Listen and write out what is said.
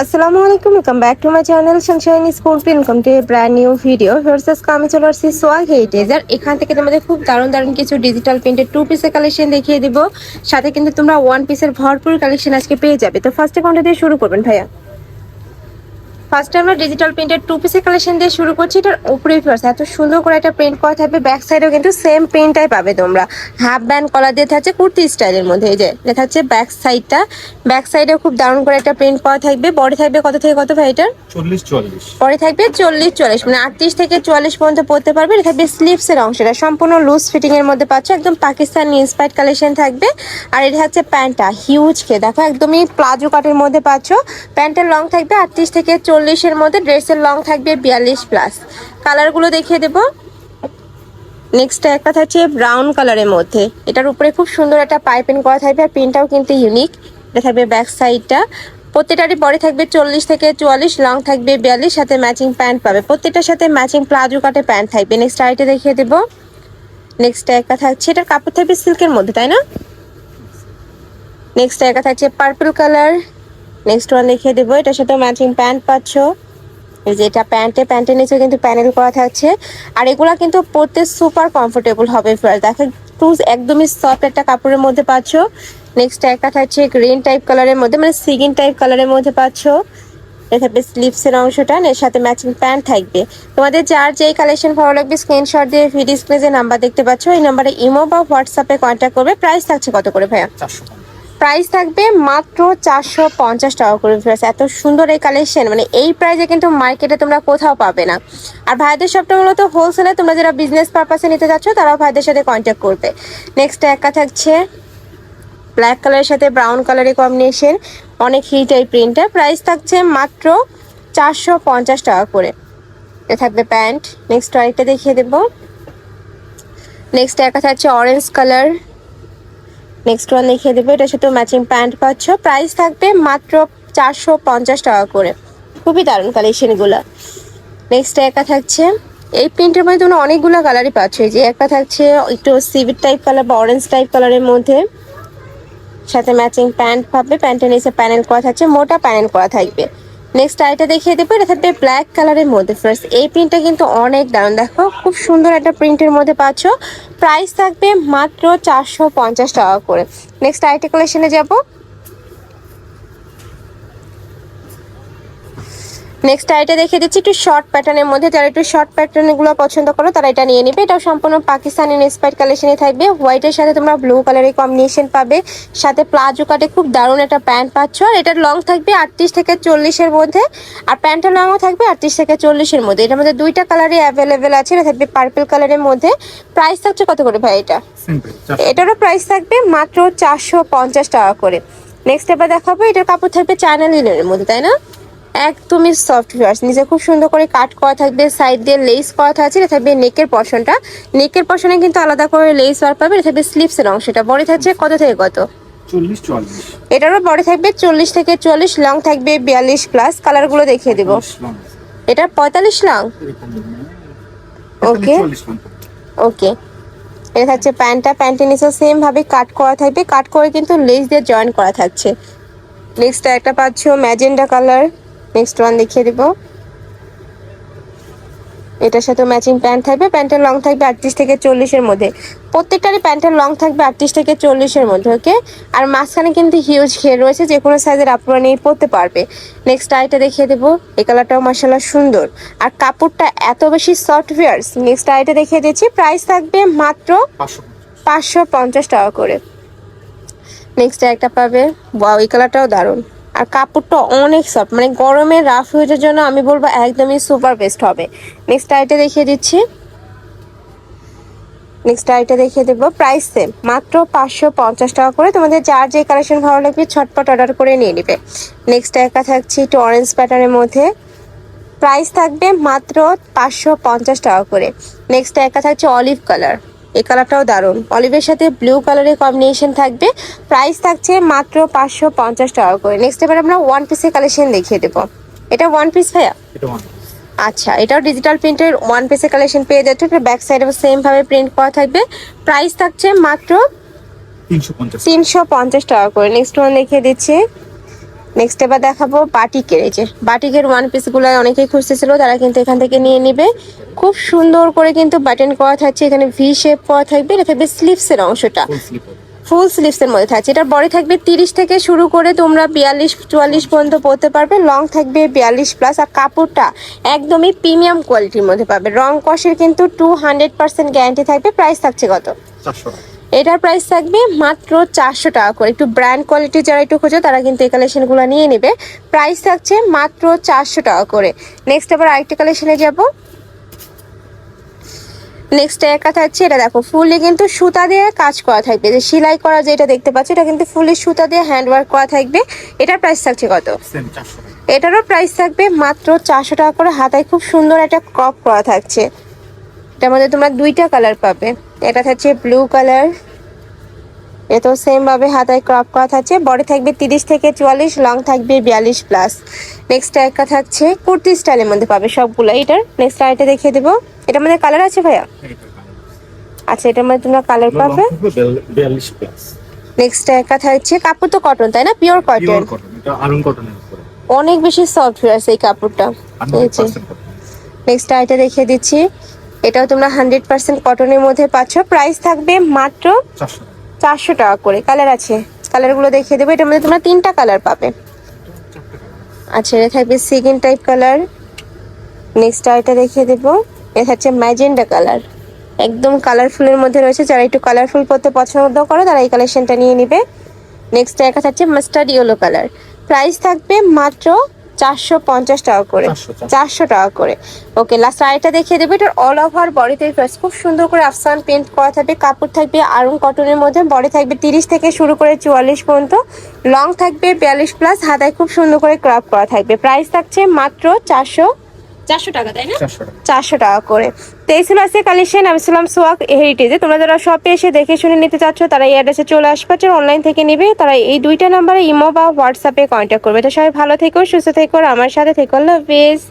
আসসালামু আলাইকুম welcome back to my channel sunshine school income to brand new video versus আমি চলে আসছি সোয়া হেরিটেজ আর এখান থেকে তোমাদের খুব দারুণ দারুণ কিছু ডিজিটাল প্রিন্টের টু পিসের কালেকশন দেখিয়ে দিব। সাথে কিন্তু তোমরা ওয়ান পিসের ভরপুর কালেকশন আজকে পেয়ে যাবে। তো ফার্স্টে কোনটা দিয়ে শুরু করবেন ভাইয়া? ফার্স্টে আমরা ডিজিটাল প্রিন্টের টু পিসের কালেকশন দিয়ে শুরু করছি। এটার উপরে ফার্স্ট এত সুন্দর করে একটা প্রিন্ট করা থাকবে। ব্যাক সাইডেও কিন্তু সেম প্রিন্টটাই পাবে তোমরা। হাফ ব্যান্ড কলার দিয়ে থাকছে কুর্তি স্টাইলের মধ্যে। এই যে এটা থাকছে ব্যাক সাইডটা ব্যাক সাইডেও খুব দারুণ করে একটা প্রিন্ট করা থাকবে। বডি থাকবে কত থেকে কত ভাই এটার? চল্লিশ চুয়াল্লিশ। পরে থাকবে চল্লিশ চল্লিশ মানে আটত্রিশ থেকে চুয়াল্লিশ পর্যন্ত পড়তে পারবে। এটা থাকবে এর অংশটা সম্পূর্ণ লুজ ফিটিং এর মধ্যে পাচ্ছ। একদম পাকিস্তানি ইন্সপায়ার্ড কালেকশন থাকবে। আর এটা হচ্ছে প্যান্টটা। হিউজ কে দেখো একদমই প্লাজো কাটের মধ্যে পাচ্ছ। প্যান্টের লং থাকবে আটত্রিশ থেকে চল্লিশের মধ্যে ড্রেসের লং থাকবে বিয়াল্লিশ প্লাস। কালারগুলো দেখিয়ে দেবো। নেক্সট একটা থাকছে ব্রাউন কালারের মধ্যে। এটার উপরে খুব সুন্দর একটা পাইপিং করা থাকবে আর প্রিন্টটাও কিন্তু ইউনিক এটা থাকবে ব্যাক সাইডটা প্রত্যেকটারই বডি থাকবে চল্লিশ থেকে চুয়াল্লিশ লং থাকবে বিয়াল্লিশ, সাথে ম্যাচিং প্যান্ট পাবে। প্রত্যেকটার সাথে ম্যাচিং প্লাজো কাটে প্যান্ট থাকবে। নেক্সট আইটে দেখিয়ে দেবো। নেক্সট একটা থাকছে, এটার কাপড় থাকবে সিল্কের মধ্যে, তাই না? নেক্সট একটা থাকছে পার্পল কালার নেক্সট ওয়ান দেখিয়ে দেবো, এটার সাথে ম্যাচিং প্যান্ট পাচ্ছ। এই যে এটা প্যান্টে প্যান্টের নিচে কিন্তু প্যানেল করা থাকছে। আর এগুলা কিন্তু পরতে সুপার কমফোর্টেবল হবে দেখো টু একদমই সফট একটা কাপড়ের মধ্যে পাচ্ছ। নেক্সট একটা থাকছে গ্রিন টাইপ কালারের মধ্যে মানে সিগিন টাইপ কালারের মধ্যে পাচ্ছ। থাকবে স্লিপসের অংশটা, এর সাথে ম্যাচিং প্যান্ট থাকবে। তোমাদের যার যেই কালেকশন ভালো লাগবে স্ক্রিনশট দিয়ে ভিডিও স্ক্রিনে যে নাম্বার দেখতে পাচ্ছ, এই নাম্বারে ইমো বা হোয়াটসঅ্যাপে কন্ট্যাক্ট করবে। প্রাইস থাকছে কত করে ভাইয়া? চারশো প্রাইস থাকবে মাত্র চারশো পঞ্চাশ টাকা করে ভিউয়ার্স এত সুন্দর এই কালেকশন মানে এই প্রাইসে কিন্তু মার্কেটে তোমরা কোথাও পাবে না। আর ভাইদের সবটা মূলত হোলসেলে তোমরা যারা বিজনেস পারপাসে নিতে যাচ্ছ, তারাও ভাইদের সাথে কন্ট্যাক্ট করবে। নেক্সট একা থাকছে ব্ল্যাক কালারের সাথে ব্রাউন কালারের কম্বিনেশন অনেক হিট এই প্রিন্টটা প্রাইস থাকছে মাত্র চারশো পঞ্চাশ টাকা করে। এ থাকবে প্যান্ট নেক্সট আরেকটা দেখিয়ে দেবো। নেক্সট একা থাকছে অরেঞ্জ কালার নেক্সট ওয়ান দেখিয়ে দেবো এটার সাথে ম্যাচিং প্যান্ট পাচ্ছ। প্রাইস থাকবে মাত্র চারশো পঞ্চাশ টাকা করে। খুবই দারুণ কালেকশনগুলো নেক্সট একা থাকছে। এই প্রিন্টের মধ্যে তোমরা অনেকগুলো কালারই পাচ্ছ। এই যে একটা থাকছে, একটু সিভিট টাইপ কালার বা অরেঞ্জ টাইপ কালারের মধ্যে। সাথে ম্যাচিং প্যান্ট পাবে। প্যান্টের নিচে প্যানেল করা থাকছে, মোটা প্যানেল করা থাকবে। নেক্সট আইটা দেখিয়ে দেবো, এটা থাকবে ব্ল্যাক কালারের মধ্যে। ফ্রেন্ডস এই প্রিন্টটা কিন্তু অনেক দারুণ। দেখো, খুব সুন্দর একটা প্রিন্টের মধ্যে পাচ্ছ। প্রাইস থাকবে মাত্র চারশো পঞ্চাশ টাকা করে। নেক্সট আইটা কালেকশনে যাব। নেক্সট আইটা দেখে দিচ্ছি একটু শর্ট প্যাটার্নের মধ্যে। যারা একটু শর্ট প্যাটার্নগুলো পছন্দ করো তারা এটা নিয়ে নিবে। এটাও সম্পূর্ণ পাকিস্তানি ইন্সপায়ার্ড কালেকশনে থাকবে। হোয়াইটের সাথে তোমরা ব্লু কালারের কম্বিনেশন পাবে। সাথে প্লাজো কাটে খুব দারুণ একটা প্যান্ট পাচ্ছ। আর এটার লং থাকবে আটত্রিশ থেকে চল্লিশের মধ্যে। আর প্যান্টের লংও থাকবে আটত্রিশ থেকে চল্লিশের মধ্যে। এটার মধ্যে দুইটা কালারই অ্যাভেলেবেল আছে। এটা থাকবে পার্পল কালারের মধ্যে। প্রাইস থাকছে কত করে ভাই এটা? এটারও প্রাইস থাকবে মাত্র চারশো পঞ্চাশ টাকা করে। নেক্সট এবার দেখাবো এটার কাপড় থাকবে চায়না লিনের মধ্যে তাই না? একদমই সফট ভিউয়ার্স নিচে খুব সুন্দর করে কাট করা থাকবে সাইড দিয়ে লেস করা থাকছে এটা থাকবে নেকের পশনটা নেকের পশনে কিন্তু আলাদা করে লেস ওয়ার পাবে এটা থাকবে স্লিপসের অংশটা। বডি থাকছে কত থেকে কত? এটারও বডি থাকবে চল্লিশ থেকে চল্লিশ লং থাকবে বিয়াল্লিশ প্লাস কালারগুলো দেখিয়ে দেবো। এটা পঁয়তাল্লিশ লং Okay. ওকে এটা থাকছে প্যান্টটা। প্যান্টের নিচে সেম ভাবে কাট করা থাকবে। কাট করে কিন্তু লেস দিয়ে জয়েন করা থাকছে। নেক্সট একটা পাচ্ছ ম্যাজেন্ডা কালার নেক্সট ওয়ান দেখিয়ে দেবো। এটার সাথে ম্যাচিং প্যান্ট থাকবে। প্যান্টের লং থাকবে আটত্রিশ থেকে চল্লিশের মধ্যে। প্রত্যেকটারই প্যান্টের লং থাকবে আটত্রিশ থেকে চল্লিশের মধ্যে ওকে আর মাঝখানে কিন্তু হিউজ ঘের রয়েছে, যে কোনো সাইজের আপনারা নিয়ে পরতে পারবে। নেক্সট আইটা দেখিয়ে দেবো। এই কালারটাও মাসাল্লাহ সুন্দর। আর কাপড়টা এত বেশি সফট ওয়ার্স নেক্সট আইটা দেখিয়ে দিচ্ছি। প্রাইস থাকবে মাত্র পাঁচশো পাঁচশো পঞ্চাশ টাকা করে। নেক্সট একটা পাবে। বা এই কালারটাও দারুণ। আর কাপড়টা অনেক সফট মানে গরমে রাফ ইউজের জন্য আমি বলব একদমই সুপার বেস্ট হবে। নেক্সট আইটা দেখিয়ে দিচ্ছি। নেক্সট আইটা দেখিয়ে দেবো প্রাইস সেম মাত্র পাঁচশো পঞ্চাশ টাকা করে। তোমাদের যার যে কালেকশন ভালো লাগবে ছটপট অর্ডার করে নিয়ে নেবে। নেক্সট একা থাকছে একটু অরেঞ্জ প্যাটার্নের মধ্যে। প্রাইস থাকবে মাত্র পাঁচশো পঞ্চাশ টাকা করে। নেক্সট একা থাকছে অলিভ কালার এই কালারটাও দারুণ। অলিভের সাথে ব্লু কালারের কম্বিনেশন থাকবে। প্রাইস থাকছে মাত্র পাঁচশো পঞ্চাশ টাকা করে। নেক্সট এবার আমরা ওয়ান পিসের কালেকশন দেখিয়ে দেবো। এটা ওয়ান পিস ভাইয়া? আচ্ছা এটাও ডিজিটাল প্রিন্টের ওয়ান পিসের কালেকশন পেয়ে যাচ্ছে এটা ব্যাক সাইডে সেম ভাবে প্রিন্ট করা থাকবে। প্রাইস থাকছে মাত্র তিনশো পঞ্চাশ। টাকা করে। নেক্সট ওয়ান দেখিয়ে দিচ্ছি। নেক্সট এবার দেখাবো বাটিকের এই যে বাটিকের ওয়ান পিসগুলো অনেকেই খুঁজতেছিল তারা কিন্তু এখান থেকে নিয়ে নিবে। খুব সুন্দর করে কিন্তু বাটন করা থাকছে এখানে ভি শেপ করা থাকবে এটা থাকবে স্লিভসের অংশটা। ফুল স্লিভসের মধ্যে থাকছে। এটার বডি থাকবে তিরিশ থেকে শুরু করে তোমরা বিয়াল্লিশ চুয়াল্লিশ পর্যন্ত পরতে পারবে। লং থাকবে বিয়াল্লিশ প্লাস আর কাপড়টা একদমই প্রিমিয়াম কোয়ালিটির মধ্যে পাবে। রং কষের কিন্তু টু হান্ড্রেড পার্সেন্ট গ্যারান্টি থাকবে। প্রাইস থাকছে কত? চারশো এটার প্রাইস থাকবে মাত্র চারশো টাকা করে। একটু ব্র্যান্ড কোয়ালিটি যারা একটু খোঁজো তারা কিন্তু এই কালেকশনগুলো নিয়ে নেবে। প্রাইস থাকছে মাত্র চারশো টাকা করে। নেক্সট আবার আরেকটা কালেকশনে যাব। নেক্সট একা থাকছে এটা দেখো ফুললি কিন্তু সুতা দিয়ে কাজ করা থাকবে। যে সেলাই করা যেটা দেখতে পাচ্ছ এটা কিন্তু ফুললি সুতা দিয়ে হ্যান্ড ওয়ার্ক করা থাকবে। এটার প্রাইস থাকছে কত? এটারও প্রাইস থাকবে মাত্র চারশো টাকা করে। হাতায় খুব সুন্দর একটা ক্রপ করা থাকছে। এটার মধ্যে তোমরা দুইটা কালার পাবে। এটা থাকছে ব্লু কালার এটাও সেম ভাবে হাতায় ক্রপ করা থাকছে। বডি থাকবে তিরিশ থেকে চুয়াল্লিশ লং থাকবে বিয়াল্লিশ প্লাস নেক্সট একটা থাকছে কুর্তি স্টাইলের মধ্যে পাবে সবগুলো। এটার নেক্সট আরেকটা দেখিয়ে দেবো। এটার মধ্যে কালার আছে ভাইয়া? আচ্ছা এটার মধ্যে তোমরা কালার পাবে? নেক্সট একটা থাকছে কাপড় তো কটন তাই না? পিওর কটন অনেক বেশি সফট হয়ে আছে এই কাপড়টা। নেক্সট আইটা দেখিয়ে দিচ্ছি। এটাও তোমরা হান্ড্রেড পার্সেন্ট কটনের মধ্যে পাচ্ছ। প্রাইস থাকবে মাত্র চারশো। টাকা করে। কালার আছে। কালারগুলো দেখিয়ে দেবো। এটার মধ্যে তোমরা তিনটা কালার পাবে। আচ্ছা এটা থাকবে সেকেন্ড টাইপ কালার। নেক্সট আইটা দেখিয়ে দেবো। এটা হচ্ছে ম্যাজেন্ডা কালার। একদম কালারফুলের মধ্যে রয়েছে। যারা একটু কালারফুল করতে পছন্দ করে তারা এই কালেকশনটা নিয়ে নিবে। নেক্সট একটা থাকছে মাস্টার্ড ইয়েলো কালার। প্রাইস থাকবে মাত্র চারশো পঞ্চাশ টাকা করে। চারশো টাকা। করে। ওকে লাস্ট আরেকটা দেখিয়ে দেবো। এটার অল ওভার বডিতে প্রাইস খুব সুন্দর করে আফসান পেন্ট করা থাকবে। কাপড় থাকবে আরং কটনের মধ্যে। বডি থাকবে তিরিশ থেকে শুরু করে চুয়াল্লিশ পর্যন্ত। লং থাকবে বিয়াল্লিশ প্লাস হাতায় খুব সুন্দর করে ক্রপ করা থাকবে। প্রাইস থাকছে মাত্র চারশো চারশো টাকা তাই না? চারশো টাকা। করে। তো এই ছিল আজকে কালেকশন আমি ছিলাম সোয়াক হেরিটেজে তোমরা যারা শপে এসে দেখে শুনে নিতে চাচ্ছ তারা এই অ্যাড্রেসে চলে আসবে যারা অনলাইন থেকে নেবে। তারা এই দুইটা নাম্বারে ইমো বা হোয়াটসঅ্যাপে কন্ট্যাক্ট করবে। তো সবাই ভালো থেকো সুস্থ থেকো আর আমার সাথে থেকো। আল্লাহ হাফেজ